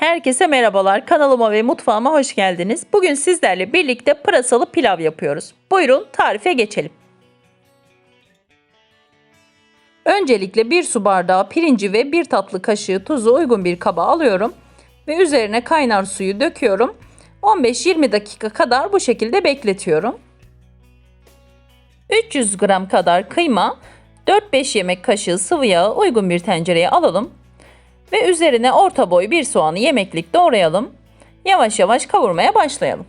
Herkese merhabalar. Kanalıma ve mutfağıma hoş geldiniz. Bugün sizlerle birlikte pırasalı pilav yapıyoruz. Buyurun tarife geçelim. Öncelikle bir su bardağı pirinci ve bir tatlı kaşığı tuzu uygun bir kaba alıyorum ve üzerine kaynar suyu döküyorum. 15-20 dakika kadar bu şekilde bekletiyorum. 300 gram kadar kıyma, 4-5 yemek kaşığı sıvı yağı uygun bir tencereye alalım ve üzerine orta boy bir soğanı yemeklik doğrayalım. Yavaş yavaş kavurmaya başlayalım.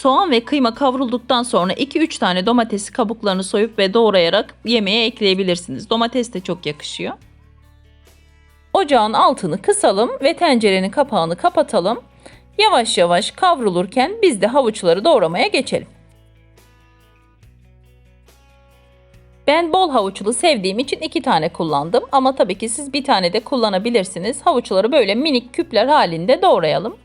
Soğan ve kıyma kavrulduktan sonra 2-3 tane domatesi kabuklarını soyup ve doğrayarak yemeğe ekleyebilirsiniz. Domates de çok yakışıyor. Ocağın altını kısalım ve tencerenin kapağını kapatalım. Yavaş yavaş kavrulurken biz de havuçları doğramaya geçelim. Ben bol havuçlu sevdiğim için iki tane kullandım ama tabii ki siz bir tane de kullanabilirsiniz. Havuçları böyle minik küpler halinde doğrayalım.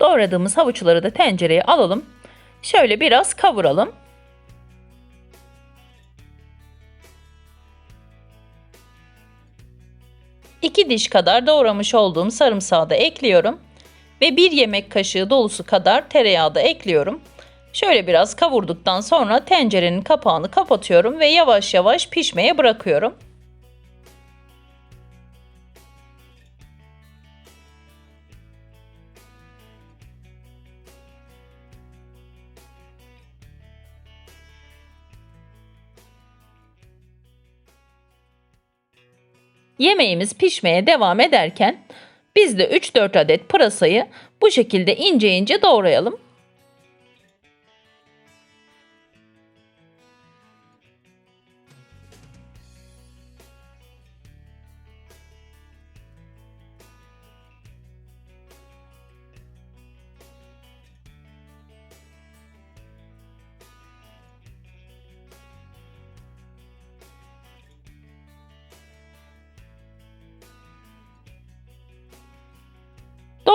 Doğradığımız havuçları da tencereye alalım. Şöyle biraz kavuralım. İki diş kadar doğramış olduğum sarımsağı da ekliyorum. Ve bir yemek kaşığı dolusu kadar tereyağı da ekliyorum. Şöyle biraz kavurduktan sonra tencerenin kapağını kapatıyorum ve yavaş yavaş pişmeye bırakıyorum. Yemeğimiz pişmeye devam ederken biz de 3-4 adet pırasayı bu şekilde ince ince doğrayalım.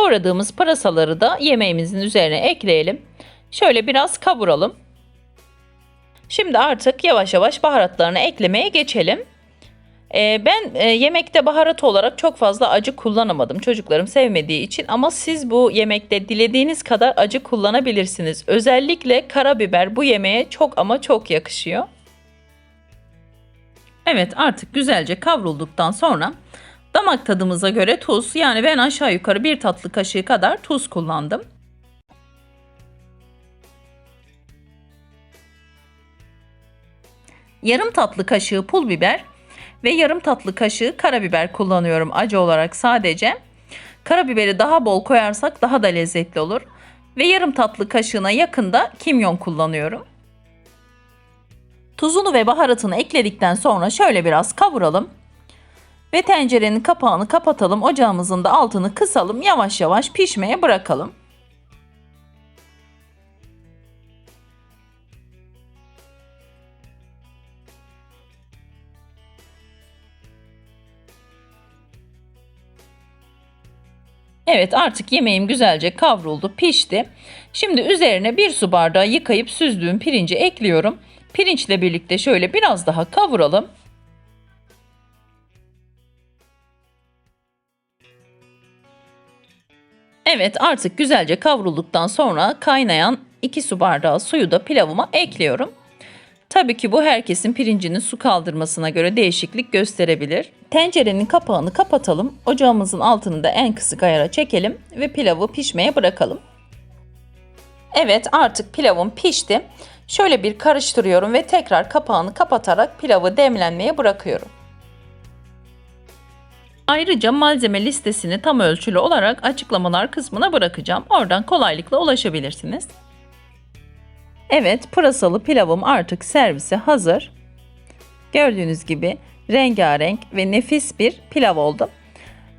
Doğradığımız pırasaları da yemeğimizin üzerine ekleyelim. Şöyle biraz kavuralım. Şimdi artık yavaş yavaş baharatlarını eklemeye geçelim. Ee, ben e, yemekte baharat olarak çok fazla acı kullanamadım çocuklarım sevmediği için ama siz bu yemekte dilediğiniz kadar acı kullanabilirsiniz. Özellikle karabiber bu yemeğe çok ama çok yakışıyor. Evet artık güzelce kavrulduktan sonra Damak tadımıza göre tuz yani ben aşağı yukarı bir tatlı kaşığı kadar tuz kullandım. Yarım tatlı kaşığı pul biber ve yarım tatlı kaşığı karabiber kullanıyorum acı olarak sadece. Karabiberi daha bol koyarsak daha da lezzetli olur. Ve yarım tatlı kaşığına yakında kimyon kullanıyorum. Tuzunu ve baharatını ekledikten sonra şöyle biraz kavuralım. Ve tencerenin kapağını kapatalım. Ocağımızın da altını kısalım. Yavaş yavaş pişmeye bırakalım. Evet artık yemeğim güzelce kavruldu, pişti. Şimdi üzerine bir su bardağı yıkayıp süzdüğüm pirinci ekliyorum. Pirinçle birlikte şöyle biraz daha kavuralım. Evet artık güzelce kavrulduktan sonra kaynayan 2 su bardağı suyu da pilavıma ekliyorum. Tabii ki bu herkesin pirincinin su kaldırmasına göre değişiklik gösterebilir. Tencerenin kapağını kapatalım. Ocağımızın altını da en kısık ayara çekelim ve pilavı pişmeye bırakalım. Evet artık pilavım pişti. Şöyle bir karıştırıyorum ve tekrar kapağını kapatarak pilavı demlenmeye bırakıyorum. Ayrıca malzeme listesini tam ölçülü olarak açıklamalar kısmına bırakacağım. Oradan kolaylıkla ulaşabilirsiniz. Evet, pırasalı pilavım artık servise hazır. Gördüğünüz gibi rengarenk ve nefis bir pilav oldu.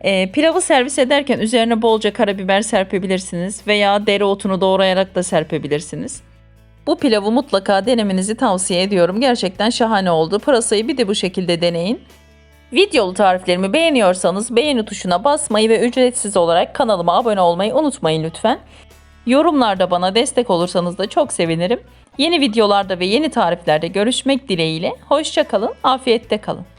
Ee, pilavı servis ederken üzerine bolca karabiber serpebilirsiniz veya dereotunu doğrayarak da serpebilirsiniz. Bu pilavı mutlaka denemenizi tavsiye ediyorum. Gerçekten şahane oldu. Pırasayı bir de bu şekilde deneyin. Videolu tariflerimi beğeniyorsanız beğeni tuşuna basmayı ve ücretsiz olarak kanalıma abone olmayı unutmayın lütfen. Yorumlarda bana destek olursanız da çok sevinirim. Yeni videolarda ve yeni tariflerde görüşmek dileğiyle. Hoşçakalın, afiyette kalın.